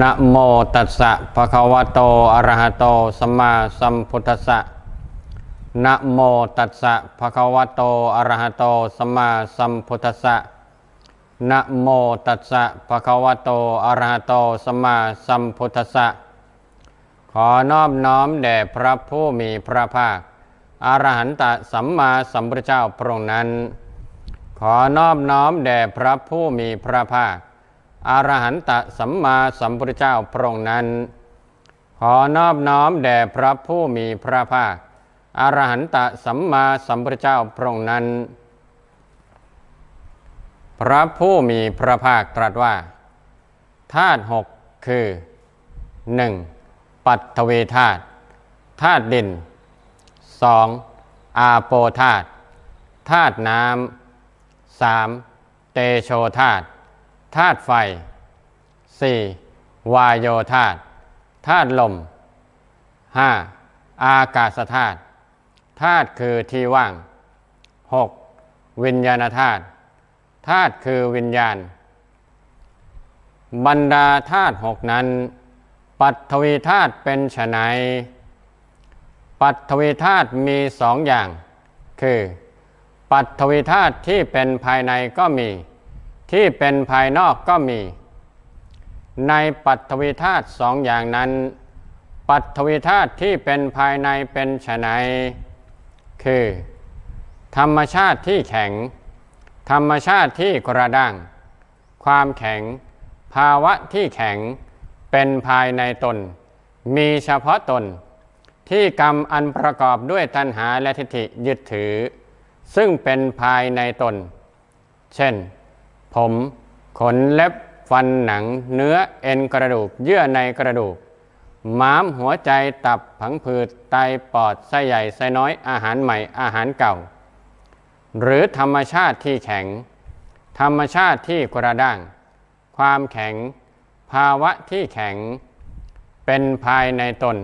นะโมตัสสะภะคะวะโต อะระหะโต สัมมาสัมพุทธัสสะนะโมตัสสะภะคะวะโต อะระหะโต สัมมาสัมพุทธัสสะนะโมตัสสะภะคะวะโต อะระหะโต สัมมาสัมพุทธัสสะ ขอนอบน้อมแด่พระผู้มีพระภาค อรหันตสัมมาสัมพุทธเจ้าพระองค์นั้น ขอนอบน้อมแด่พระผู้มีพระภาค อรหันตสัมมาสัมพุทธเจ้าพระองค์นั้น ขอนอบน้อมแด่พระผู้มีพระภาคอรหันตสัมมาสัมพุทธเจ้าพระองค์นั้น พระผู้มีพระภาคตรัสว่าธาตุหกคือ 1. ปัทวีธาตุธาตุดิน 2. อาโปธาตุธาตุน้ำ 3. เตโชธาตุ ธาตุไฟ 4. วายโยธาตุธาตุลม 5. อากาศธาตุธาตุคือที่ว่าง 6. วิญญาณธาตุธาตุคือวิญญาณ บรรดาธาตุหกนั้น ปัทวีธาตุเป็นไฉนปัทวีธาตุมีสองอย่าง คือ ปัทวีธาตุที่เป็นภายในก็มี ที่เป็นภายนอกก็มี ในปัทวีธาตุสองอย่างนั้น ปัทวีธาตุที่เป็นภายในเป็นไฉนคือ ธรรมชาติที่แข็ง ธรรมชาติที่กระด้าง ความแข็ง ภาวะที่แข็งเป็นภายในตน มีเฉพาะตน ที่กรรมอันประกอบด้วยตัณหาและทิฏฐิยึดถือ ซึ่งเป็นภายในตน เช่น ผมขนเล็บฟันหนัง เนื้อเอ็นกระดูก เยื่อในกระดูก ม้ามหัวใจตับผังผืดไตปอดไส้ใหญ่ไส้น้อยอาหารใหม่อาหารเก่า หรือธรรมชาติที่แข็ง ธรรมชาติที่กระด้าง ความแข็ง ภาวะที่แข็ง เป็นภายในตน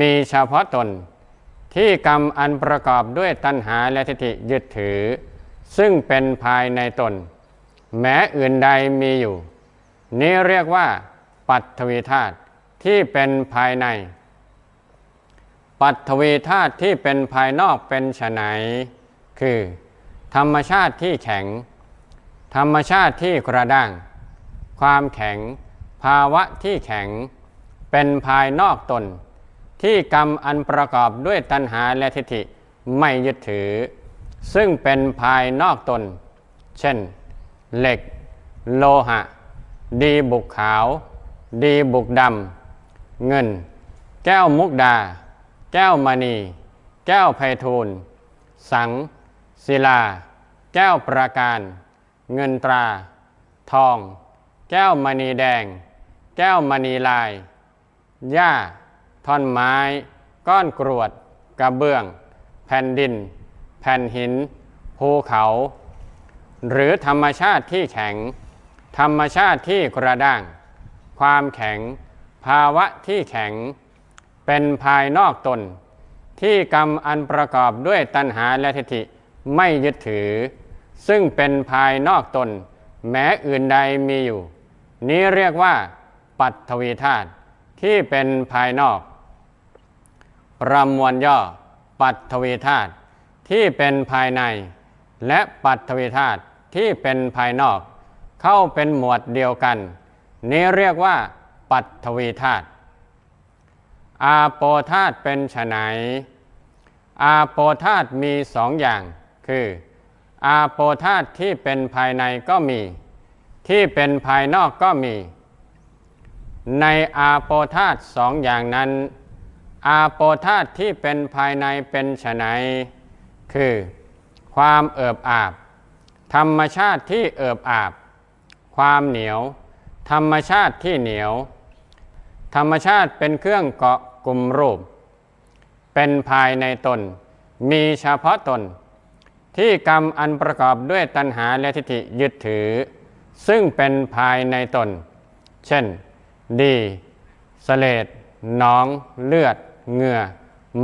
มีเฉพาะตน ที่กรรมอันประกอบด้วยตัณหาและทิฏฐิยึดถือ ซึ่งเป็นภายในตน แม้อื่นใดมีอยู่ นี้เรียกว่า ปัทวีธาตุที่เป็นภายใน ปัทวีธาตุที่เป็นภายนอกเป็นฉไนคือ ธรรมชาติที่แข็ง ธรรมชาติที่กระด้าง ความแข็ง ภาวะที่แข็ง เป็นภายนอกตน ที่กรรมอันประกอบด้วยตัณหาและทิฏฐิไม่ยึดถือ ซึ่งเป็นภายนอกตน เช่น เหล็ก โลหะ ดีบุกขาว ดีบุกดำ เงิน แก้วมุกดา แก้วมณี แก้วไพฑูรย์สัง ศิลา แก้วประการ เงินตรา ทอง แก้วมณีแดง แก้วมณีลาย หญ้า ท่อนไม้ ก้อนกรวด กระเบื้อง แผ่นดิน แผ่นหิน ภูเขา หรือธรรมชาติที่แข็ง ธรรมชาติที่กระด้าง ความแข็ง ภาวะที่แข็ง เป็นภายนอกตน ที่กรรมอันประกอบด้วยตัณหาและทิฏฐิไม่ยึดถือ ซึ่งเป็นภายนอกตน แม้อื่นใดมีอยู่ นี้เรียกว่า ปัทวีธาตุที่เป็นภายนอก ประมวลย่อ ปัทวีธาตุที่เป็นภายใน และปัทวีธาตุ ที่เป็นภายนอก เข้าเป็นหมวดเดียวกัน นี้เรียกว่า ปัตทวีธาตุอาโปธาตุเป็นไฉนอาโปธาตุมีสองอย่าง คือ อาโปธาตุที่เป็นภายในก็มี ที่เป็นภายนอกก็มี ในอาโปธาตุสองอย่างนั้น อาโปธาตุที่เป็นภายในเป็นไฉนคือ ความเอิบอาบ ธรรมชาติที่เอิบอาบ ความเหนียว ธรรมชาติที่เหนียว ธรรมชาติเป็นเครื่องเกาะกลุ่มรูป เป็นภายในตน มีเฉพาะตน ที่กรรมอันประกอบด้วยตัณหาและทิฏฐิยึดถือ ซึ่งเป็นภายในตน เช่น ดีสเลดหนอง เลือด เหงื่อ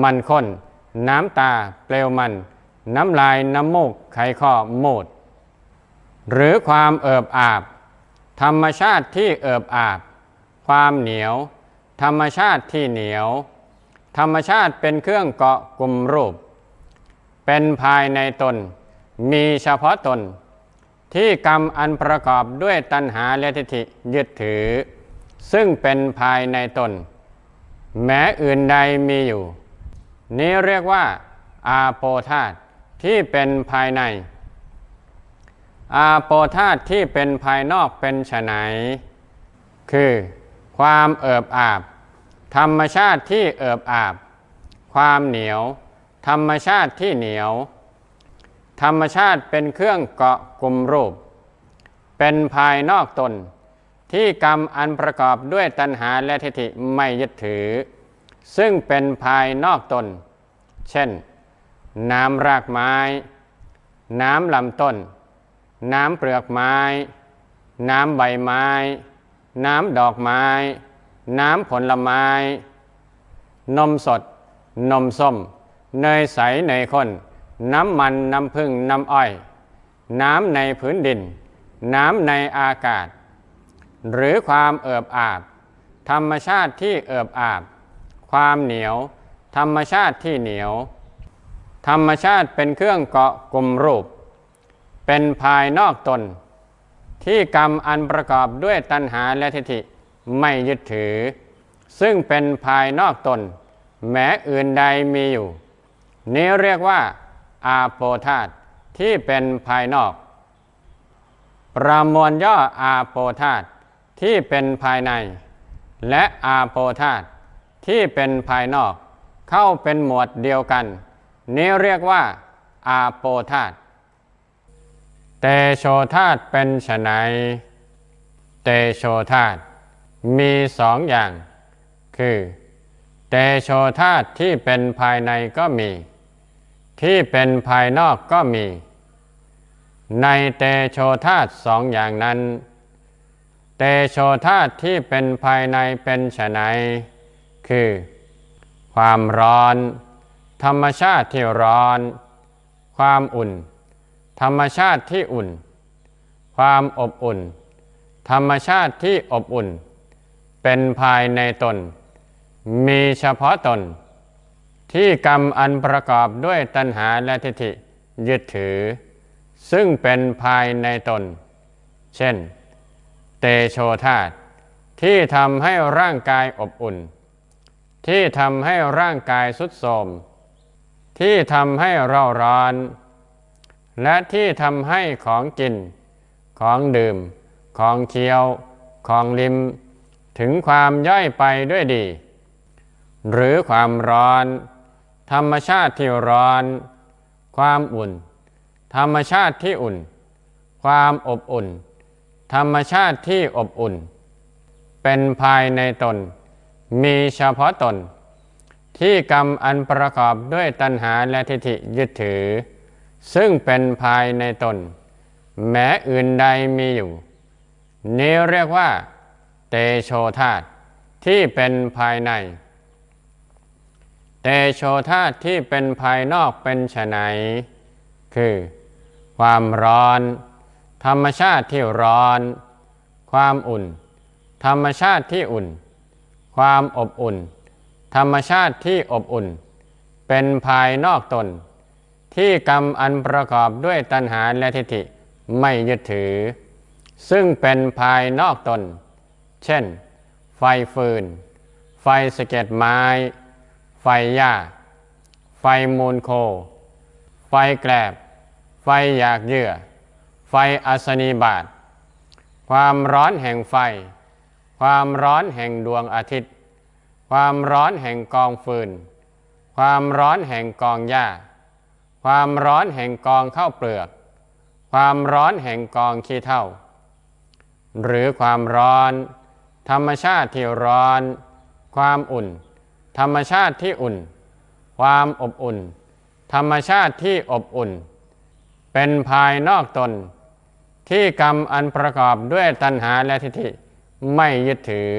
มันข้น น้ำตา เปลวมัน น้ำลาย น้ำมูก ไขข้อมูด หรือความเอิบอาบ ธรรมชาติที่เอิบอาบ ความเหนียว ธรรมชาติที่เหนียว ธรรมชาติเป็นเครื่องเกาะกลุ่มรูป เป็นภายในตน มีเฉพาะตน ที่กรรมอันประกอบด้วยตัณหาและทิฏฐิยึดถือ ซึ่งเป็นภายในตน แม้อื่นใดมีอยู่ นี้เรียกว่าอาโปธาตที่เป็นภายใน อาโปธาตที่เป็นภายนอกเป็นไฉนคือความเอิบอาบ ธรรมชาติที่เอิบอาบ ความเหนียว ธรรมชาติที่เหนียว ธรรมชาติเป็นเครื่องเกาะกลุ่มรูป เป็นภายนอกตน ที่กรรมอันประกอบด้วยตัณหาและทิฏฐิไม่ยึดถือ ซึ่งเป็นภายนอกตน เช่น น้ำรากไม้ น้ำลำต้น น้ำเปลือกไม้ น้ำใบไม้ น้ำดอกไม้ น้ำผลไม้ นมสด นมส้ม เนยใสเนยข้น น้ำมัน น้ำผึ้ง น้ำอ้อย น้ำในพื้นดิน น้ำในอากาศ หรือความเอิบอาบ ธรรมชาติที่เอิบอาบ ความเหนียว ธรรมชาติที่เหนียว ธรรมชาติเป็นเครื่องเกาะกลุ่มรูป เป็นภายนอกตน ที่กรรมอันประกอบด้วยตัณหาและทิฏฐิไม่ยึดถือ ซึ่งเป็นภายนอกตน แม้อื่นใดมีอยู่ นี้เรียกว่า อาโปธาตที่เป็นภายนอก ประมวลย่ออาโปธาตที่เป็นภายใน และอาโปธาตที่เป็นภายนอก เข้าเป็นหมวดเดียวกัน นี้เรียกว่า อาโปธาต เตโชธาตเป็นไฉนเตโชธาตมีสองอย่าง คือ เตโชธาตที่เป็นภายในก็มี ที่เป็นภายนอกก็มี ในเตโชธาตสองอย่างนั้น เตโชธาตที่เป็นภายในเป็นไฉนคือ ความร้อน ธรรมชาติที่ร้อน ความอุ่น ธรรมชาติที่อุ่น ความอบอุ่น ธรรมชาติที่อบอุ่น เป็นภายในตน มีเฉพาะตน ที่กรรมอันประกอบด้วยตัณหาและทิฏฐิยึดถือ ซึ่งเป็นภายในตน เช่น เตโชธาตที่ทำให้ร่างกายอบอุ่น ที่ทำให้ร่างกายสุดโทมที่ทำให้เราร้อน และที่ทำให้ของกิน ของดื่ม ของเคี้ยว ของลิม ถึงความย่อยไปด้วยดี หรือความร้อน ธรรมชาติที่ร้อน ความอุ่น ธรรมชาติที่อุ่น ความอบอุ่น ธรรมชาติที่อบอุ่น เป็นภายในตน มีเฉพาะตน ที่กรรมอันประกอบด้วยตัณหาและทิฏฐิยึดถือ ซึ่งเป็นภายในตน แม้อื่นใดมีอยู่ นี้เรียกว่า เตโชธาตที่เป็นภายใน เตโชธาตที่เป็นภายนอกเป็นไฉนคือ ความร้อน ธรรมชาติที่ร้อน ความอุ่น ธรรมชาติที่อุ่น ความอบอุ่น ธรรมชาติที่อบอุ่น เป็นภายนอกตน ที่กรรมอันประกอบด้วยตัณหาและทิฏฐิไม่ยึดถือ ซึ่งเป็นภายนอกตน เช่น ไฟฟืน ไฟสะเก็ดไม้ ไฟหญ้า ไฟมูลโค ไฟแกลบ ไฟหยากเยื่อ ไฟอัศนีบาตความร้อนแห่งไฟ ความร้อนแห่งดวงอาทิตย์ ความร้อนแห่งกองฟืน ความร้อนแห่งกองหญ้า ความร้อนแห่งกองข้าวเปลือก ความร้อนแห่งกองขี้เถ้า หรือความร้อน ธรรมชาติที่ร้อน ความอุ่น ธรรมชาติที่อุ่น ความอบอุ่น ธรรมชาติที่อบอุ่น เป็นภายนอกตน ที่กรรมอันประกอบด้วยตัณหาและทิฏฐิไม่ยึดถือ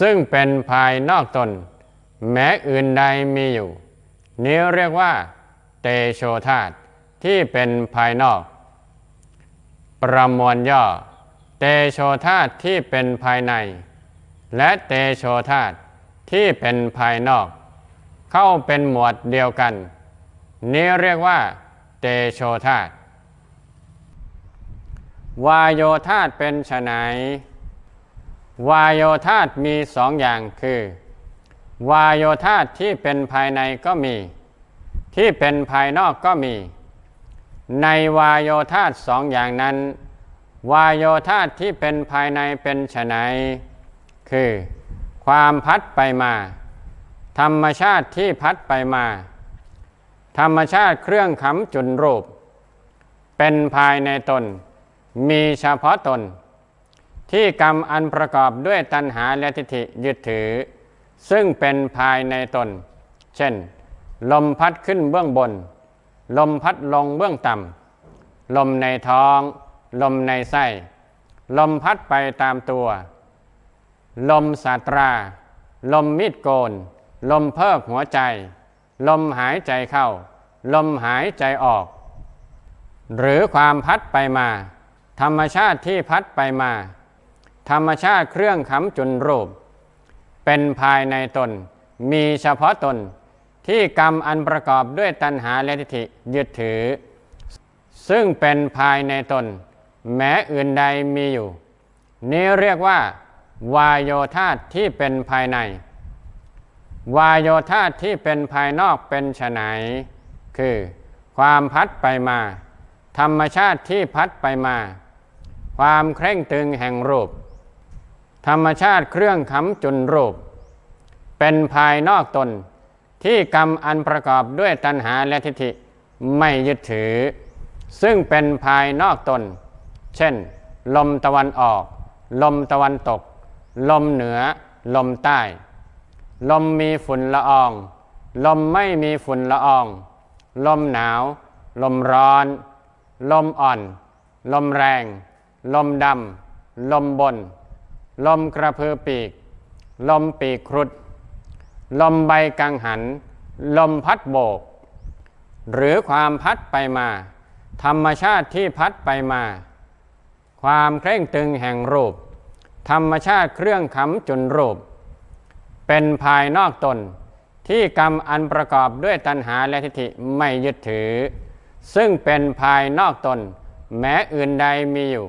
ซึ่งเป็นภายนอกตน แม้อื่นใดมีอยู่ นี้เรียกว่า เตโชธาตที่เป็นภายนอก ประมวลย่อ เตโชธาตที่เป็นภายใน และเตโชธาตุที่เป็นภายนอก เข้าเป็นหมวดเดียวกัน นี้เรียกว่า เตโชธาตุวายโยธาตุเป็นไฉนวายโยธาตุมีสองอย่างคือ วายโยธาตุที่เป็นภายในก็มี ที่เป็นภายนอกก็มี ในวายโยธาตสองอย่างนั้น วายโยธาตที่เป็นภายในเป็นไฉนคือ ความพัดไปมา ธรรมชาติที่พัดไปมา ธรรมชาติเครื่องขำจุนรูป เป็นภายในตน มีเฉพาะตน ที่กรรมอันประกอบด้วยตัณหาและทิฏฐิยึดถือ ซึ่งเป็นภายในตน เช่น ลมพัดขึ้นเบื้องบน ลมพัดลงเบื้องต่ำลมในท้อง ลมในไส้ ลมพัดไปตามตัว ลมสาตรา ลมมีดโกน ลมเพิกหัวใจ ลมหายใจเข้า ลมหายใจออก หรือความพัดไปมา ธรรมชาติที่พัดไปมา ธรรมชาติเครื่องขำจุนรูป เป็นภายในตนมีเฉพาะตน ที่กรรมอันประกอบด้วยตัณหาและทิฏฐิยึดถือ ซึ่งเป็นภายในตน แม้อื่นใดมีอยู่ นี้เรียกว่า วายโยธาที่เป็นภายใน วายโยธาที่เป็นภายนอกเป็นไฉนคือ ความพัดไปมา ธรรมชาติที่พัดไปมา ความเคร่งตึงแห่งรูป ธรรมชาติเครื่องขำจุนรูป เป็นภายนอกตน ที่กรรมอันประกอบด้วยตัณหาและทิฏฐิไม่ยึดถือ ซึ่งเป็นภายนอกตน เช่น ลมตะวันออก ลมตะวันตก ลมเหนือ ลมใต้ ลมมีฝุ่นละออง ลมไม่มีฝุ่นละออง ลมหนาว ลมร้อน ลมอ่อน ลมแรง ลมดำลมบน ลมกระพือปีก ลมปีกครุฑ ลมใบกังหัน ลมพัดโบก หรือความพัดไปมา ธรรมชาติที่พัดไปมา ความเคร่งตึงแห่งรูป ธรรมชาติเครื่องขำจุนรูป เป็นภายนอกตนที่กรรมอันประกอบด้วยตัณหาและทิฏฐิไม่ยึดถือ ซึ่งเป็นภายนอกตน แม้อื่นใดมีอยู่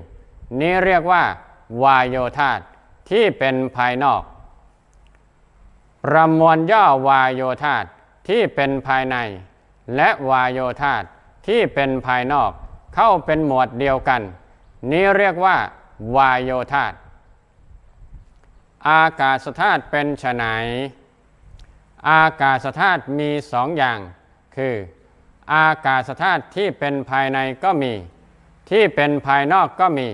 นี้เรียกว่า วายโยธาตที่เป็นภายนอก ระมวลย่อวายโยธาตที่เป็นภายใน และวายโยธาตที่เป็นภายนอกเข้าเป็นหมวดเดียวกัน นี้เรียกว่าวายโยธาตอากาศธาตุเป็นไฉนอากาศธาตุมีสองอย่าง คือ อากาศธาตุที่เป็นภายในก็มี ที่เป็นภายนอกก็มี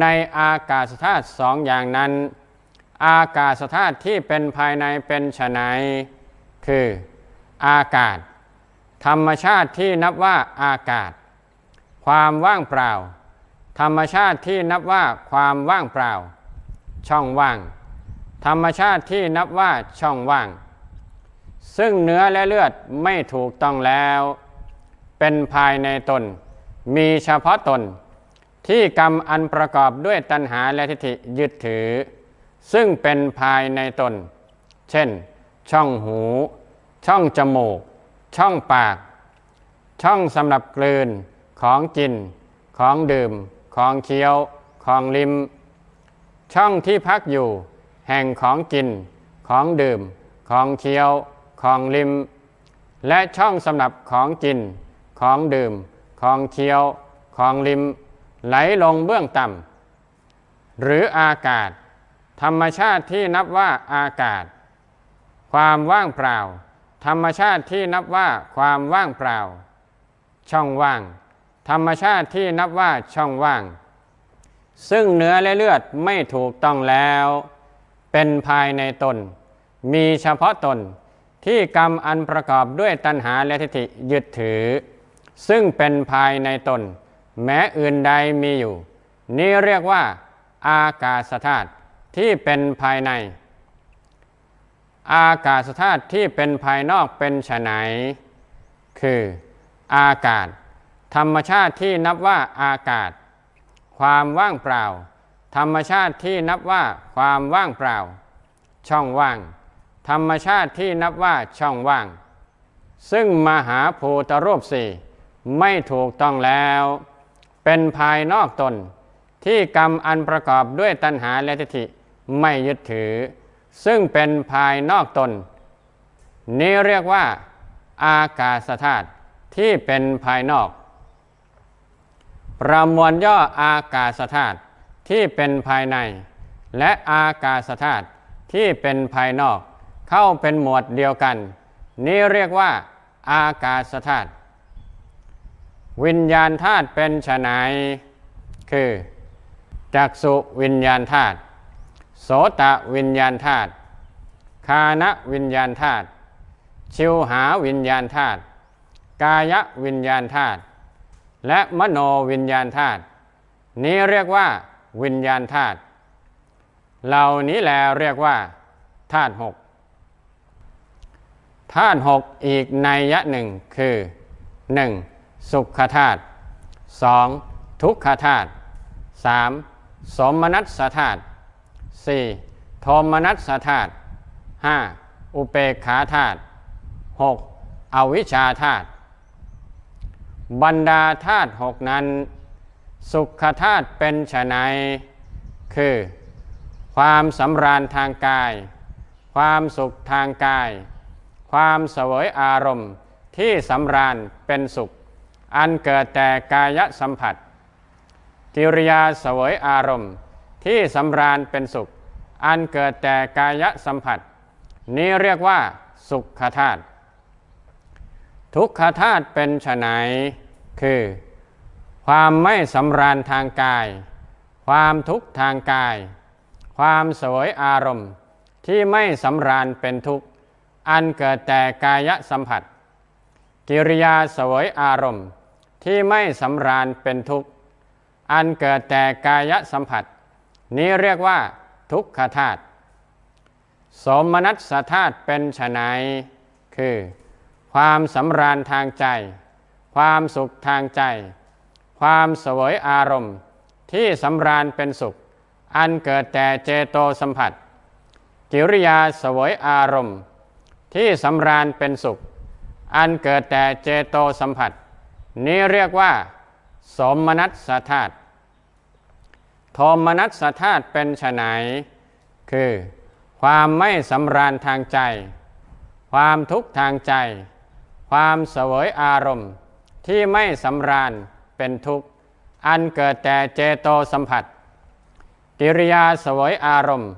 ในอากาศธาตุสองอย่างนั้น อากาศธาตุที่เป็นภายในเป็นไฉนคืออากาศ ธรรมชาติที่นับว่าอากาศ ความว่างเปล่า ธรรมชาติที่นับว่าความว่างเปล่า ช่องว่าง ธรรมชาติที่นับว่าช่องว่าง ซึ่งเนื้อและเลือดไม่ถูกต้องแล้ว เป็นภายในตน มีเฉพาะตน ที่กรรมอันประกอบด้วยตัณหาและทิฏฐิยึดถือ ซึ่งเป็นภายในตน เช่น ช่องหู ช่องจมูก ช่องปาก ช่องสำหรับกลืน ของกิน ของดื่ม ของเคี้ยว ของลิ้ม ช่องที่พักอยู่ แห่งของกิน ของดื่ม ของเคี้ยว ของลิ้ม และช่องสำหรับของกิน ของดื่ม ของเคี้ยว ของลิ้ม ไหลลงเบื้องต่ำหรืออากาศ ธรรมชาติที่นับว่าอากาศ ความว่างเปล่า ธรรมชาติที่นับว่าความว่างเปล่า ช่องว่าง ธรรมชาติที่นับว่าช่องว่าง ซึ่งเนื้อและเลือดไม่ถูกต้องแล้ว เป็นภายในตน มีเฉพาะตนที่กรรมอันประกอบด้วยตัณหาและทิฏฐิยึดถือ ซึ่งเป็นภายในตน แม้อื่นใดมีอยู่ นี้เรียกว่า อากาศธาตุ ที่เป็นภายใน อากาศธาตุที่เป็นภายนอกเป็นฉไนคืออากาศ ธรรมชาติที่นับว่าอากาศ ความว่างเปล่า ธรรมชาติที่นับว่าความว่างเปล่า ช่องว่าง ธรรมชาติที่นับว่าช่องว่าง ซึ่งมหาภูตรูปสี่ไม่ถูกต้องแล้ว เป็นภายนอกตนที่กรรมอันประกอบด้วยตัณหาและทิฏฐิ ไม่ยึดถือ ซึ่งเป็นภายนอกตน นี้เรียกว่า อากาศธาตุที่เป็นภายนอก ประมวลย่ออากาศธาตุที่เป็นภายใน และอากาศธาตุที่เป็นภายนอก เข้าเป็นหมวดเดียวกัน นี้เรียกว่า อากาศธาตุวิญญาณธาตุเป็นไฉนคือจักสุวิญญาณธาตุ โสตะวิญญาณธาตุคานวิญญาณธาตุชิวหาวิญญาณธาตุกายวิญญาณธาตุและมโนวิญญาณธาตุนี้เรียกว่า วิญญาณธาตุเหล่านี้แลเรียกว่าธาตุหกธาตุหกอีกในยะหนึ่งคือ 1. สุขธาตุสองทุกขธาตุสามสมนัสธาตุ สี่โทมนัสธาตุห้าอุเปกขาธาตุหกอวิชชาธาตุบรรดาธาตุหกนั้น สุขธาตุเป็นไฉนคือ ความสำราญทางกาย ความสุขทางกาย ความเสวยอารมณ์ที่สำราญเป็นสุข อันเกิดแต่กายสัมผัส กิริยาเสวยอารมณ์ ที่สำราญเป็นสุข อันเกิดแต่กายสัมผัส นี้เรียกว่าสุขธาตุทุกขธาตุเป็นไฉนคือ ความไม่สำราญทางกาย ความทุกข์ทางกาย ความสวยอารมณ์ ที่ไม่สำราญเป็นทุกข์ อันเกิดแต่กายสัมผัส กิริยาสวยอารมณ์ ที่ไม่สำราญเป็นทุกข์ อันเกิดแต่กายสัมผัส นี้เรียกว่า ทุกขธาตุสมนัสธาตุเป็นไฉนคือ ความสำราญทางใจ ความสุขทางใจ ความสวยอารมณ์ ที่สำราญเป็นสุข อันเกิดแต่เจโตสัมผัส กิริยาสวยอารมณ์ ที่สำราญเป็นสุข อันเกิดแต่เจโตสัมผัส นี้เรียกว่า สมนัสธาตุ โทมนัสธาตุเป็นไฉนคือ ความไม่สำราญทางใจ ความทุกข์ทางใจ ความเสวยอารมณ์ ที่ไม่สำราญเป็นทุกข์ อันเกิดแต่เจโตสัมผัส กิริยาเสวยอารมณ์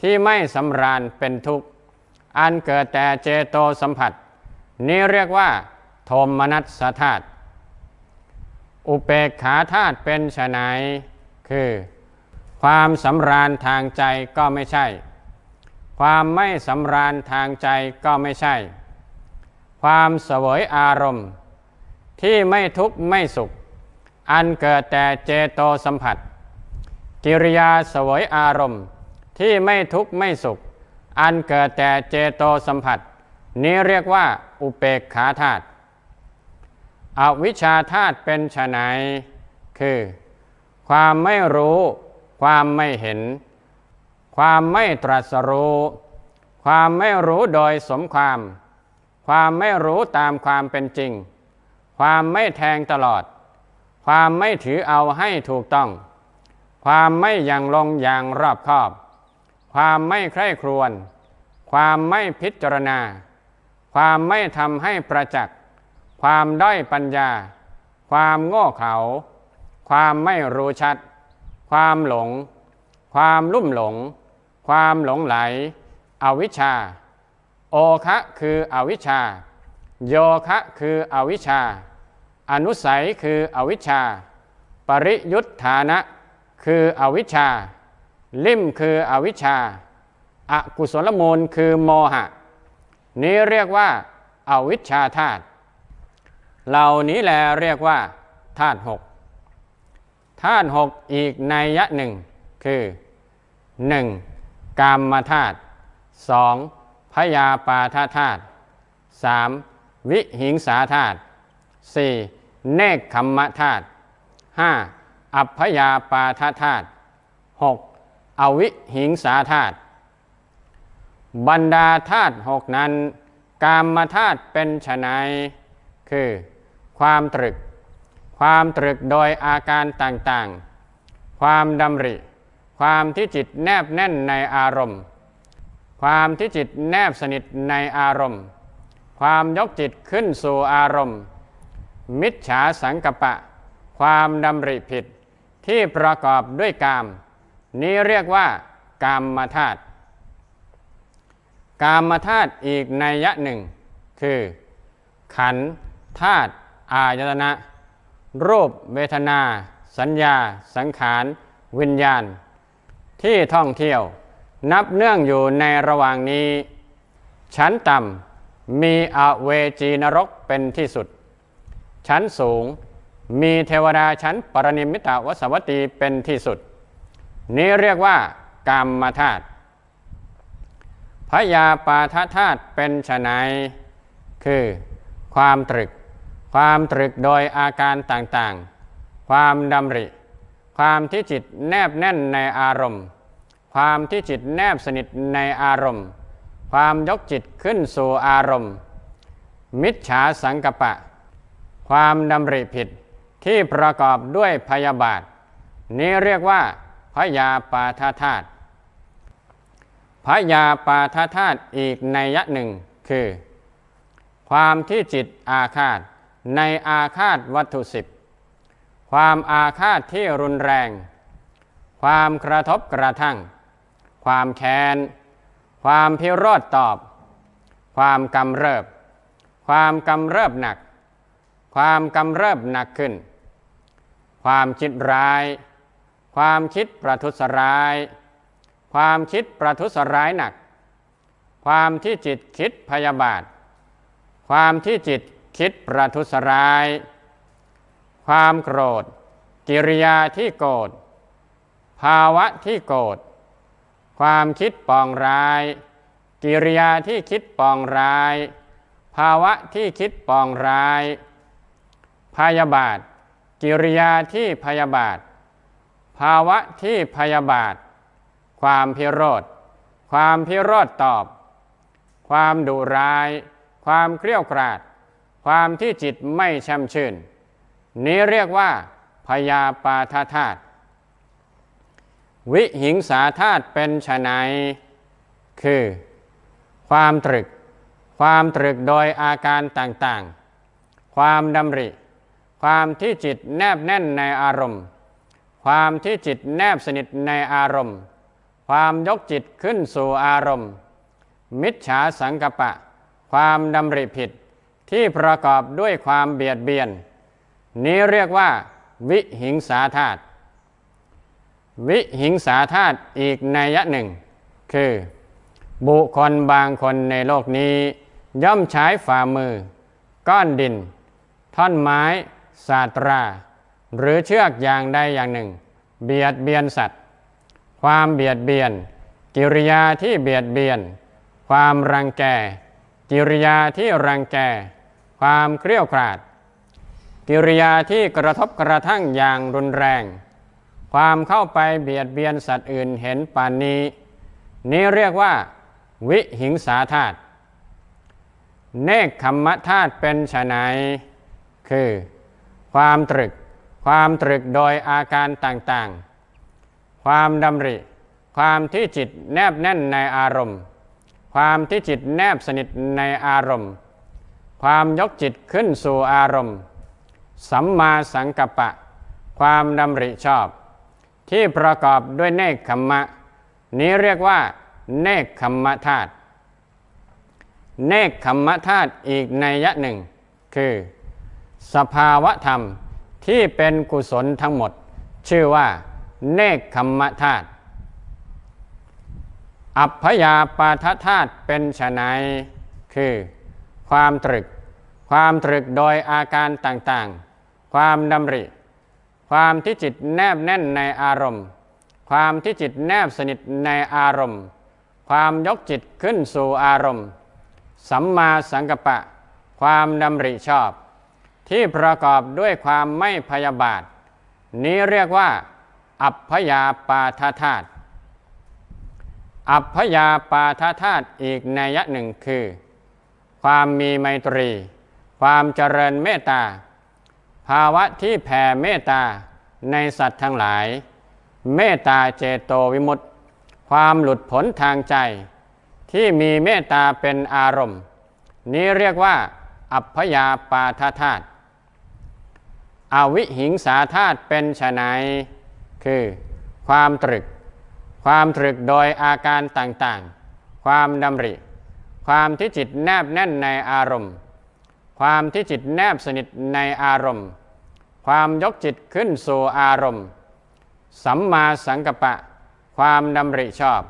ที่ไม่สำราญเป็นทุกข์ อันเกิดแต่เจโตสัมผัส นี้เรียกว่า โทมนัสธาตุอุเปกขาธาตุเป็นไฉน คือ ความสำราญทางใจก็ไม่ใช่ ความไม่สำราญทางใจก็ไม่ใช่ ความเสวยอารมณ์ ที่ไม่ทุกข์ไม่สุข อันเกิดแต่เจโตสัมผัส กิริยาเสวยอารมณ์ ที่ไม่ทุกข์ไม่สุข อันเกิดแต่เจโตสัมผัส นี้เรียกว่าอุเปกขาธาตุอวิชชาธาตุเป็นไฉนคือ ความไม่รู้ ความไม่เห็น ความไม่ตรัสรู้ ความไม่รู้โดยสมความ ความไม่รู้ตามความเป็นจริง ความไม่แทงตลอด ความไม่ถือเอาให้ถูกต้อง ความไม่ยังลงอย่างรอบคอบ ความไม่ใคร่ครวญ ความไม่พิจารณา ความไม่ทำให้ประจักษ์ ความด้อยปัญญา ความโง่เขลา ความไม่รู้ชัด ความหลง ความลุ่มหลง ความหลงไหล อวิชชา โอคะคืออวิชชา โยคะคืออวิชชา อนุสัยคืออวิชชา ปริยุทธานะคืออวิชชา ลิมคืออวิชชาอากุศลมูลคือโมหะ นี้เรียกว่าอาวิชชาธาตุเหล่านี้แลเรียกว่าธาตุหก ธาตุหกอีกในยะหนึ่งคือ 1. กามมาธาตุ 2. พยาปาทธาตุ 3. วิหิงสาธาตุ 4. เนคขมมะธาตุ 5. อัพยาปาทธาตุ 6. อวิหิงสาธาตุบรรดาธาตุหกนั้น กามธาตุเป็นไฉนคือ ความตรึก ความตรึกโดยอาการต่างๆ ความดำริ ความที่จิตแนบแน่นในอารมณ์ ความที่จิตแนบสนิทในอารมณ์ ความยกจิตขึ้นสู่อารมณ์ มิจฉาสังกปะ ความดำริผิดที่ประกอบด้วยกาม นี้เรียกว่ากามมาธาตุกามมาธาตุอีกในยะหนึ่ง คือ ขันธ์ธาตุอายตนะ รูปเวทนา สัญญา สังขาร วิญญาณ ที่ท่องเที่ยว นับเนื่องอยู่ในระหว่างนี้ ชั้นต่ำมีอเวจีนรกเป็นที่สุด ชั้นสูงมีเทวดาชั้นปรนิมิตาวสวัตีเป็นที่สุด นี้เรียกว่ากามมาธาตุพยาปาทธาตุเป็นไนคือความตรึก ความตรึกโดยอาการต่างๆ ความดำริ ความที่จิตแนบแน่นในอารมณ์ ความที่จิตแนบสนิทในอารมณ์ ความยกจิตขึ้นสู่อารมณ์ มิจฉาสังกปะ ความดำริผิดที่ประกอบด้วยพยาบาท นี้เรียกว่าพยาปาทธาตุพยาปาทธาตุอีกในยะหนึ่งคือ ความที่จิตอาฆาต ในอาฆาตวัตถุสิบความอาฆาตที่รุนแรง ความกระทบกระทั่ง ความแค้น ความพิโรธตอบ ความกำเริบ ความกำเริบหนัก ความกำเริบหนักขึ้น ความคิดร้าย ความคิดประทุษร้าย ความคิดประทุษร้ายหนัก ความที่จิตคิดพยาบาท ความที่จิต คิดประทุษร้าย ความโกรธ กิริยาที่โกรธ ภาวะที่โกรธ ความคิดปองร้าย กิริยาที่คิดปองร้าย ภาวะที่คิดปองร้าย พยาบาท กิริยาที่พยาบาท ภาวะที่พยาบาท ความพิโรธ ความพิโรธตอบ ความดุร้าย ความเกลี้ยวกราด ความที่จิตไม่แช่มชื่น นี้เรียกว่าพยาปาทธาตุวิหิงสาธาตุเป็นไฉนคือ ความตรึก ความตรึกโดยอาการต่างๆ ความดำริ ความที่จิตแนบแน่นในอารมณ์ ความที่จิตแนบสนิทในอารมณ์ ความยกจิตขึ้นสู่อารมณ์ มิจฉาสังกปะ ความดำริผิด ที่ประกอบด้วยความเบียดเบียน นี้เรียกว่า วิหิงสาธาตุวิหิงสาธาตุอีกนัยะหนึ่ง คือ บุคคลบางคนในโลกนี้ ย่อมใช้ฝ่ามือ ก้อนดิน ท่อนไม้สาตรา หรือเชือกอย่างใดอย่างหนึ่ง เบียดเบียนสัตว์ ความเบียดเบียน กิริยาที่เบียดเบียน ความรังแกกิริยาที่รังแก ความเกลี้ยวกราด กิริยาที่กระทบกระทั่งอย่างรุนแรง ความเข้าไปเบียดเบียนสัตว์อื่นเห็นปานนี้ นี้เรียกว่า วิหิงสาธาตุเนคขมมะธาตุเป็นฉนยคือ ความตรึก ความตรึกโดยอาการต่างๆ ความดำริ ความที่จิตแนบแน่นในอารมณ์ ความที่จิตแนบสนิทในอารมณ์ ความยกจิตขึ้นสู่อารมณ์ สัมมาสังกัปปะ ความดำริชอบ ที่ประกอบด้วยเนคขมมะ นี้เรียกว่า เนคขมมะธาตุเนคขมมะธาตุอีกในยะหนึ่ง คือ สภาวะธรรมที่เป็นกุศลทั้งหมด ชื่อว่า เนคขมมะธาตุอัพพยาปาทธาตุเป็นไฉนคือ ความตรึก ความตรึกโดยอาการต่างๆ ความดำริ ความที่จิตแนบแน่นในอารมณ์ ความที่จิตแนบสนิทในอารมณ์ ความยกจิตขึ้นสู่อารมณ์ สัมมาสังกัปปะ ความดำริชอบ ที่ประกอบด้วยความไม่พยาบาท นี้เรียกว่า อัพพยาปาทธาตุอัพพยาปาทธาตุอีกนัยหนึ่งคือ ความมีไมตรี ความเจริญเมตตา ภาวะที่แผ่เมตตาในสัตว์ทั้งหลาย เมตตาเจโตวิมุตติ ความหลุดพ้นทางใจ ที่มีเมตตาเป็นอารมณ์ นี้เรียกว่า อัพยาปาทธาตุอวิหิงสาธาตุเป็นไฉนคือ ความตรึก ความตรึกโดยอาการต่างๆ ความดำริ ความที่จิตแนบแน่นในอารมณ์ ความที่จิตแนบสนิทในอารมณ์ ความยกจิตขึ้นสู่อารมณ์ สัมมาสังกัปปะ ความดำริชอบ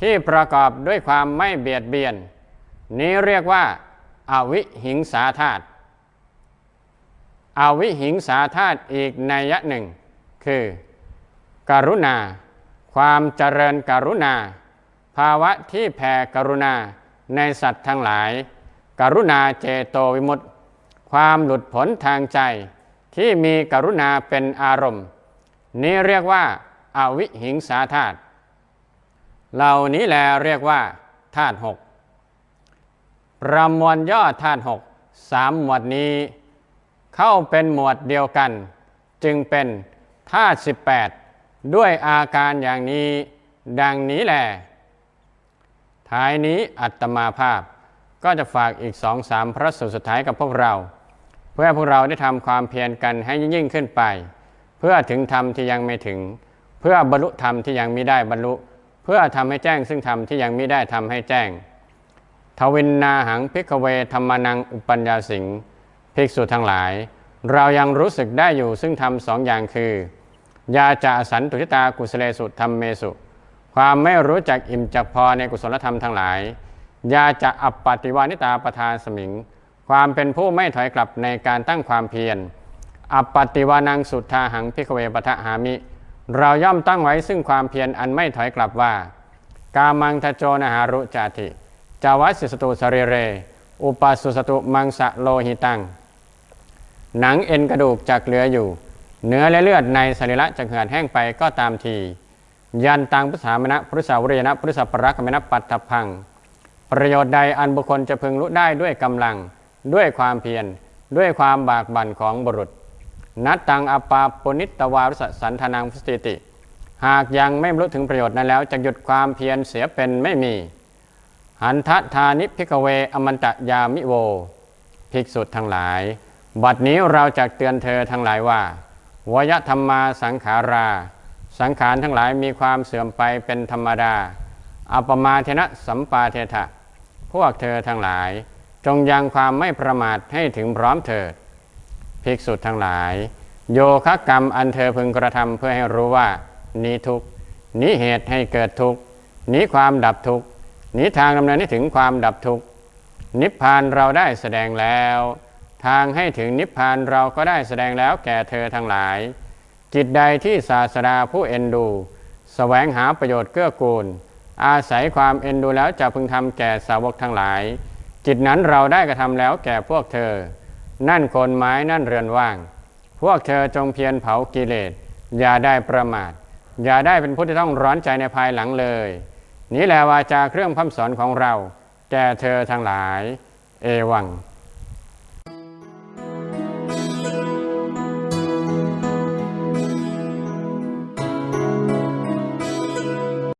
ที่ประกอบด้วยความไม่เบียดเบียน นี้เรียกว่าอาวิหิงสาธาตุอาวิหิงสาธาตุอีกนัยยะหนึ่ง คือ กรุณา ความเจริญกรุณา ภาวะที่แผ่กรุณา ในสัตว์ทั้งหลาย กรุณาเจโตวิมุตติ ความหลุดพ้นทางใจ ที่มีกรุณาเป็นอารมณ์ นี้เรียกว่าอาวิหิงสาธาตุเหล่านี้แลเรียกว่าธาตุหกประมวลย่อธาตุหกสามหมวดนี้ เข้าเป็นหมวดเดียวกัน จึงเป็นธาตุสิบแปดด้วยอาการอย่างนี้ ดังนี้แหละ ท้ายนี้อัตมาภาพก็จะฝากอีกสองสามพระสูตรสุดท้ายกับพวกเรา เพื่อพวกเราได้ทำความเพียรกันให้ยิ่งขึ้นไป เพื่อถึงธรรมที่ยังไม่ถึง เพื่อบรรลุธรรมที่ยังไม่ได้บรรลุ เพื่อทำให้แจ้งซึ่งธรรมที่ยังไม่ได้ทำให้แจ้งทวินนาหังพิกเวธรรมนังอุปัญญาสิงภิกษุทั้งหลาย เรายังรู้สึกได้อยู่ซึ่งธรรมสองอย่างคือ ยาจะสันตุทิตากุสเลสุธรรมเมสุ ความไม่รู้จักอิ่มจักพอในกุศลธรรมทั้งหลาย ยาจะอัปปติวานิตาประธานสมิง ความเป็นผู้ไม่ถอยกลับในการตั้งความเพียร อัปปติวานังสุทธาหังพิกเวปทะหามิ เราย่อมตั้งไว้ซึ่งความเพียรอันไม่ถอยกลับว่า กามังทโจนหารุจาติจาวัสสิสตุสรีเร อุปสุสตุมังสะโลหิตัง หนังเอ็นกระดูกจักเหลืออยู่ เนื้อและเลือดในสรีระจะเหือดแห้งไปก็ตามที ยันตังพุทธามณะพุทธาวริยนะพุทธสัพพรักมณปัตถพัง ประโยชน์ใดอันบุคคลจะพึงรู้ได้ด้วยกำลังด้วยความเพียรด้วยความบากบั่นของบุรุษ นัตตังอปาปนิตตวารุสสันธนังพุสติติ หากยังไม่รรลุถึงประโยชน์นั้นแล้วจะหยุดความเพียรเสียเป็นไม่มี หันทะทานิพิกเวอมันตะยามิโว ภิกษุทั้งหลาย บัดนี้เราจะเตือนเธอทั้งหลายว่าวยธรรมมาสังขารา สังขารทั้งหลายมีความเสื่อมไปเป็นธรรมดาอัปมาเทนะสัมปาเทถะพวกเธอทั้งหลาย จงยังความไม่ประมาทให้ถึงพร้อมเถิดภิกษุทั้งหลาย โยคะกรรมอันเธอพึงกระทำเพื่อให้รู้ว่า นี้ทุกนี้เหตุให้เกิดทุกนี้ความดับทุกนี้ทางดำเนินให้ถึงความดับทุกนิพพานเราได้แสดงแล้ว ทางให้ถึงนิพพานเราก็ได้แสดงแล้วแก่เธอทั้งหลาย จิตใดที่ศาสดาผู้เอ็นดูสแสวงหาประโยชน์เกื้อกูล อาศัยความเอ็นดูแล้วจะพึงทำแก่สาวกทั้งหลาย จิตนั้นเราได้กระทำแล้วแก่พวกเธอ นั่นคนไม้นั่นเรือนว่าง พวกเธอจงเพียรเผากิเลสอย่าได้ประมาท อย่าได้เป็นผู้ที่ต้องร้อนใจในภายหลังเลย นี้แหละวาจาเครื่องพัฒสอนของเรา แก่เธอทั้งหลาย เอวัง